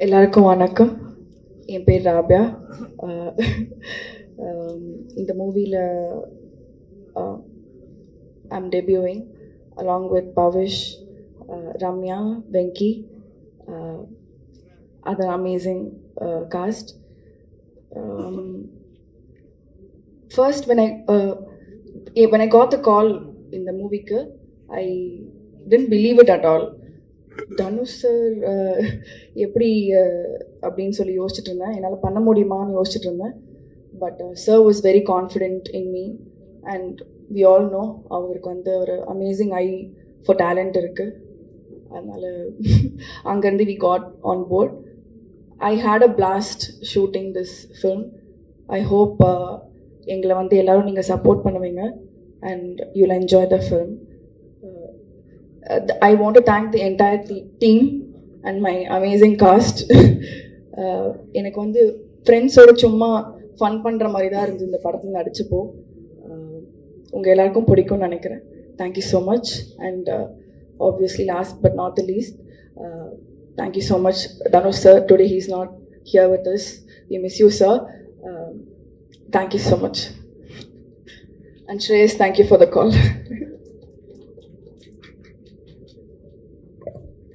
எல்லாருக்கும் வணக்கம் என் பேர் ராபியா அஹ் um, இந்த மூவியில் I'm debuting along with Bhavish Ramya Venky other amazing cast first when I uh, eh, when I got the call in the மூவிக்கு ஐ didn't believe it at all Dhanush sir எப்படி அப்படின்னு சொல்லி யோசிச்சுட்டு இருந்தேன். என்னால் பண்ண முடியுமான்னு யோசிச்சுட்டு இருந்தேன். But sir was very confident in me and we all know அவருக்கு வந்து ஒரு அமேசிங் ஐ ஃபார் டேலண்ட் இருக்குது அதனால் அங்கேருந்து we got on board I had a blast shooting this film I hope எங்களை வந்து எல்லோரும் நீங்கள் சப்போர்ட் பண்ணுவீங்க. And you'll enjoy the film I want to thank the entire team and my amazing cast எனக்கு வந்து ஃப்ரெண்ட்ஸோட சும்மா ஃபன் பண்ணுற மாதிரி தான் இருந்தது இந்த படத்தில் நடிச்சப்போ. உங்கள் எல்லாருக்கும் பிடிக்கும்னு நினைக்கிறேன். Thank you so much and obviously last but not the least thank you so much Dhanush sir today he is not here with us we miss you sir thank you so much and Shreyas thank you for the call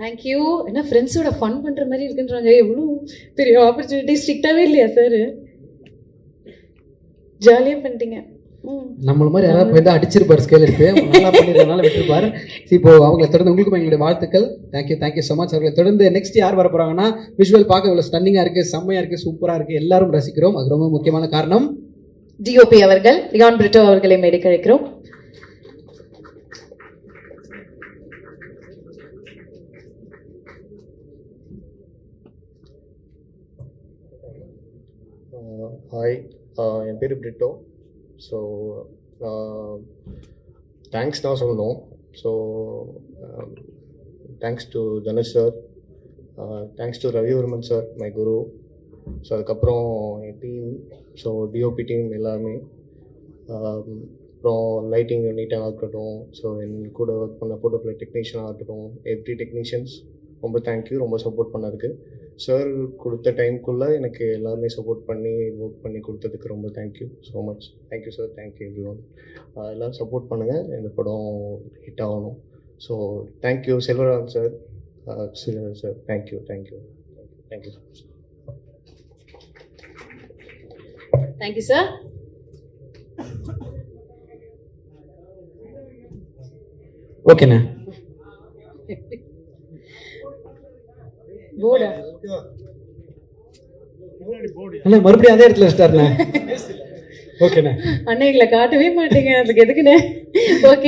thank you என்ன ஃப்ரெண்ட்ஸோட fun பண்ணுற மாதிரி இருக்குன்றாங்க. எவ்வளோ பெரிய opportunity ஸ்ட்ரிக்டாகவே இல்லையா sir ஜாலியாக பண்ணிட்டீங்க. நம்மள மாதிரி யாராவது போய் தான் அடிச்சிருப்பார் ஸ்கேல் எடுத்து. நல்லா பண்ணிருந்தனால விட்டுருப்பார். இப்போ அவங்களை தொடர்ந்து உங்களுக்கும் எங்களுடைய வாழ்த்துக்கள். தேங்க்யூ தேங்க்யூ ஸோ மச் அவர்களை தொடர்ந்து நெக்ஸ்ட் யார் வர போறாங்கன்னா விஷுவல் பார்க்க இவ்வளோ ஸ்டன்னிங்காக இருக்கு செம்மையா இருக்கு சூப்பரா இருக்கு. எல்லாரும் ரசிக்கிறோம். அது ரொம்ப முக்கியமான காரணம். டிஓபி அவர்கள் ரியான் பிரிட்டோ அவர்களை மேடை கழிக்கிறோம் Uh, ஹாய் uh, என் பேர் பிரிட்டோ. ஸோ தேங்க்ஸ் uh, தான் சொல்லணும். So thanks to Dhanush sir thanks to Ravivarman sir my guru so அதுக்கப்புறம் என் டீம் ஸோ டிஓபி டீம் எல்லாருமே அப்புறம் லைட்டிங் யூனிட்டாக இருக்கட்டும். ஸோ என் கூட ஒர்க் பண்ண ஃபோட்டோகிராஃபி டெக்னீஷியனாக இருக்கட்டும். எவ்ரி டெக்னீஷியன்ஸ் ரொம்ப தேங்க்யூ ரொம்ப சப்போர்ட் பண்ணதுக்கு. சார் கொடுத்த டைம்குள்ளே எனக்கு எல்லாருமே சப்போர்ட் பண்ணி ஒர்க் பண்ணி கொடுத்ததுக்கு ரொம்ப thank you so much thank you sir thank you every one எல்லோரும் சப்போர்ட் பண்ணுங்கள் இந்த படம் ஹிட் ஆகணும். So thank you Selvaraj sir sir thank you thank you thank you thank you sir ஓகேண்ணே. அண்ணா மறுபடியும் அதே இடத்துல வச்சிட்டாருண்ணே. ஓகேண்ணே. அண்ணா எங்களை காட்டவே மாட்டீங்க. அதுக்கு எதுக்குண்ணே? ஓகே.